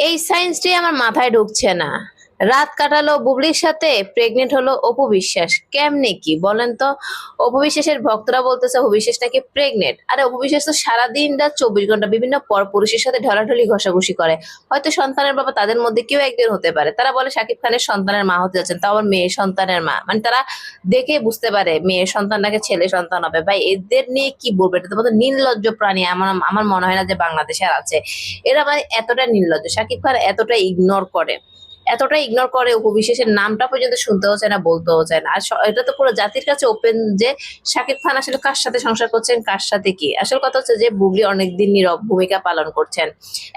এই সায়েন্সটাই আমার মাথায় ঢুকছে না। রাত কাটালো বুবলির সাথে প্রেগনেন্ট হলো অপু বিশ্বাস। কেমনে কি বলেন তো? অপু বিশ্বাসের ভক্তরা বলতেছে, অপু বিশ্বাস নাকি প্রেগনেন্ট আরে অপু বিশ্বাস তো সারাদিন রাত চব্বিশ ঘণ্টা বিভিন্ন পর পুরুষের সাথে ঢলাঢলি, ঘষাঘষি করে। হয়তো সন্তানের বাবা তাদের মধ্যে কেউ একদিন হতে পারে। তারা বলে, শাকিব খানের সন্তানের মা হতে যাচ্ছেন। তাও আবার মেয়ে সন্তানের মা। মানে তারা দেখে বুঝতে পারে মেয়ে সন্তান নাকি ছেলে সন্তান হবে। ভাই, এদের নিয়ে কি বলবে? এটা তো মতো নির্লজ্জ প্রাণী। আমার আমার মনে হয় না যে বাংলাদেশে আর আছে। এরা মানে এতটা নির্লজ্জ। শাকিব খান এতটা ইগনোর করে। এতটা ইগনোর করে উপবিশেষের নামটা পর্যন্ত শুনতেও চায় না, বলতেও চায় না। আর এটা তো পুরো জাতির কাছে ওপেন যে শাকিব খান আসলে কার সাথে সংসার করছেন, কার সাথে কি? আসল কথা হচ্ছে যে বুবলি অনেকদিন নীরব ভূমিকা পালন করছেন।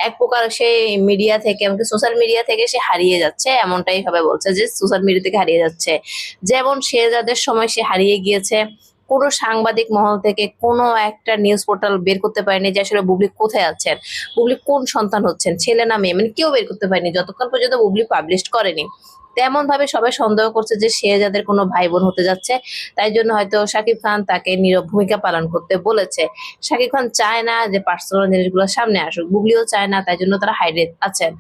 এক প্রকার সে মিডিয়া থেকে, এমনকি সোশ্যাল মিডিয়া থেকে সে হারিয়ে যাচ্ছে, এমনটাই ভাবে বলছে যে সোশ্যাল মিডিয়া থেকে হারিয়ে যাচ্ছে। যেমন সে যাদের সময় সে হারিয়ে গিয়েছে কোনো সাংবাদিক মহল থেকে কোনো একটা নিউজ পোর্টাল বের করতে পারেনি যে আসলে বুবলি কোথায় আছেন? বুবলি কোন সন্তান হচ্ছেন? ছেলে না মেয়ে? মানে কেউ বের করতে পারেনি। যতক্ষণ পর্যন্ত বুবলি পাবলিশ করেনি। তেমন ভাবে সবাই সন্দেহ করছে যে সে যাদের কোনো ভাই বোন হতে যাচ্ছে। তাই জন্য হয়তো শাকিব খান তাকে নীরব ভূমিকা পালন করতে বলেছে। শাকিব খান চায় না যে পার্সোনাল জিনিসগুলো সামনে আসুক। বুবলিও চায় না, তাই জন্য তারা হাইডে আছেন।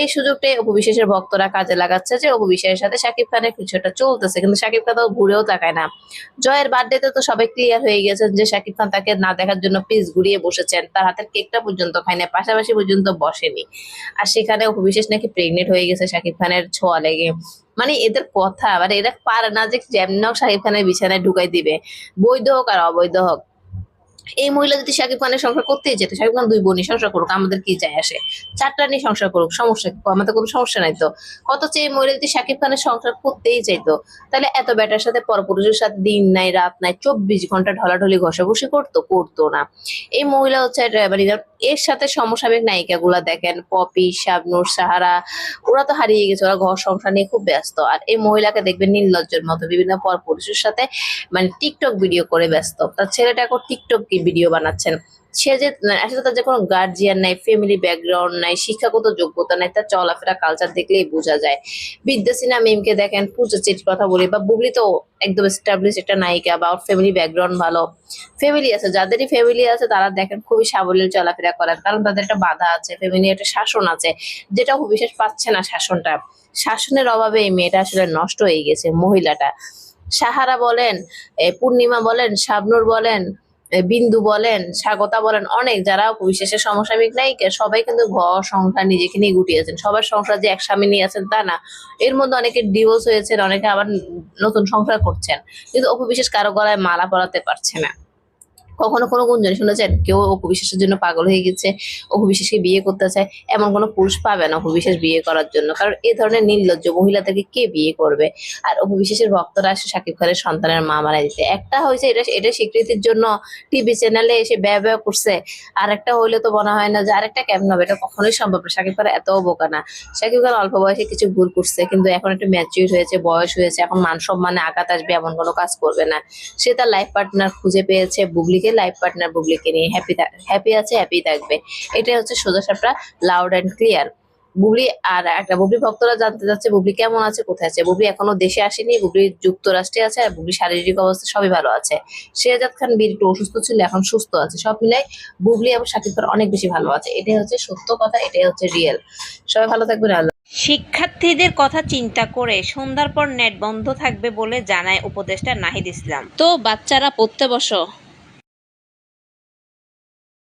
এই সুযোগটাই অপবিশ্বাসের ভক্তরা কাজে লাগাচ্ছে যে অপবিশ্বাসের সাথে শাকিব খানের কিছু একটা চলতেছে, কিন্তু শাকিব খান তো ঘুরেও তাকায় না। জয়ের বার্থডেতে তো সবাই ক্লিয়ার হয়ে গেছেন যে শাকিব খান তাকে না দেখার জন্য পিস ঘুরিয়ে বসেছেন। তার হাতের কেকটা পর্যন্ত খায় না পাশাপাশি পর্যন্ত বসেনি। আর সেখানে অপবিশ্বাস নাকি প্রেগনেন্ট হয়ে গেছে শাকিব খানের ছোঁয়া লেগে মানে এদের কথা মানে এরা পারে না যে যেমন হোক শাকিব খানের বিছানায় ঢুকাই দিবে। বৈধ হোক আর অবৈধ হোক। এই মহিলা যদি শাকিব খানের সংসার করতেই যেত, শাকিব খান দুই বোনই সংসার করুক, আমাদের কি যায় আসে? চারটা নিয়ে সংসার করুক, সমস্যা আমাদের কোনো সমস্যা নাই তো। অথচ এই মহিলা যদি শাকিব খানের সংসার করতেই চাইতো তাহলে এত ব্যাটার সাথে পরপুরুষের সাথে দিন নাই, রাত নাই, চব্বিশ ঘণ্টা ঢলাঢলি ঘষাঘষি করতো করতো না। এই মহিলা হচ্ছে এর সাথে সমসাময়িক নায়িকা গুলা দেখেন, পপি, শাবনুর, সাহারা, ওরা তো হারিয়ে গেছে, ওরা ঘর সংসার নিয়ে খুব ব্যস্ত। আর এই মহিলাকে দেখবেন নির্লজ্জের মতো, বিভিন্ন পর পুরুষের সাথে মানে টিকটক ভিডিও করে ব্যস্ত। তার ছেলেটা এখন টিকটক ভিডিও বানাচ্ছেন। সে যে আসলে তার যে কোনো গার্জিয়ান নাই ফ্যামিলি ব্যাকগ্রাউন্ড নাই, শিক্ষাগত যোগ্যতা নাই, তার চলাফেরা কালচার দেখলেই বোঝা যায়। বিদ্যা বিদ্যাসিনা মিমকে দেখেন, পূজা চেটির কথা বলি, বা বুবলি তো একদম এস্টাবলিশ একটা নায়িকা, বা ওর ফ্যামিলি ব্যাকগ্রাউন্ড ভালো। ফ্যামিলি আছে, যাদেরই ফ্যামিলি আছে, তারা দেখেন খুবই সাবলীল চলাফেরা করেন, কারণ তাদের একটা বাধা আছে ফ্যামিলি একটা শাসন আছে, যেটা বিশেষ পাচ্ছে না শাসনটা। শাসনের অভাবে এই মেয়েটা আসলে নষ্ট হয়ে গেছে, মহিলাটা। সাহারা বলেন পূর্ণিমা বলেন, শাবনুর বলেন বিন্দু বলেন, স্বাগতা বলেন, অনেক যারা বিশেষের সমসাময়িক নায়িকা, সবাই কিন্তু ঘর, সংসার নিজেকে নিয়ে গুটিয়েছেন। সবার সংসার যে এক স্বামী নিয়ে আছেন তা না। এর মধ্যে অনেকে ডিভোর্স হয়েছেন, অনেকে আবার নতুন সংসার করছেন। কিন্তু অপবিশেষ কারও গলায় মালা পরাতে পারছে না। কখনো কোনো গুঞ্জন শুনেছেন? কেউ অপু বিশ্বাসের জন্য পাগল হয়ে গেছে অপু বিশ্বাসকে বিয়ে করতে চায়, এমন কোনো পুরুষ পাবে না অপু বিশ্বাস বিয়ে করার জন্য। কারণ এ ধরনের নির্লজ্জ মহিলা মহিলাদেরকে কে বিয়ে করবে? আর অপু বিশ্বাসের ভক্তরা আসে সাকিব খানের সন্তানের মা মারা দিতে একটা হয়েছে এটা এটা স্বীকৃতির জন্য টিভি চ্যানেলে এসে ব্যয় ব্যয় করছে। আর একটা হইলে তো মনে হয় না যে আরেকটা কেমন হবে? এটা কখনোই সম্ভব না। সাকিব খান এতও বোকা না। সাকিব খান অল্প বয়সে কিছু ভুল করছে, কিন্তু এখন একটু ম্যাচিউর হয়েছে, বয়স হয়েছে, এখন মান সম্মানে আঘাত আসবে, এমন কোনো কাজ করবে না। সে তার লাইফ পার্টনার খুঁজে পেয়েছে, বুবলিকে লাইফ পার্টনার বুবলিকে নিয়ে হ্যাপি হ্যাপি আছে হ্যাপি থাকবে। এটাই হচ্ছে সোজা সাপটা লাউড অ্যান্ড ক্লিয়ার বুবলি আর একটা, বুবলি ভক্তরা জানতে চাচ্ছে, বুবলি কেমন আছে, কোথায় আছে? বুবলি এখনও দেশে আসেনি, বুবলি যুক্তরাষ্ট্রে আছে আর বুবলি শারীরিক অবস্থা সবই ভালো আছে। শেহজাদ খান বীর একটু অসুস্থ ছিল, এখন সুস্থ আছে। সব মিলাই বুবলি এবং শাকিব খান অনেক বেশি ভালো আছে। এটাই হচ্ছে সত্য কথা, এটাই হচ্ছে রিয়েল সবাই ভালো থাকবেন, আল্লাহ শিক্ষার্থীদের কথা চিন্তা করে সন্ধ্যার পর নেট বন্ধ থাকবে বলে জানায় উপদেষ্টা নাহিদ ইসলাম। তো বাচ্চারা পড়তে বসো।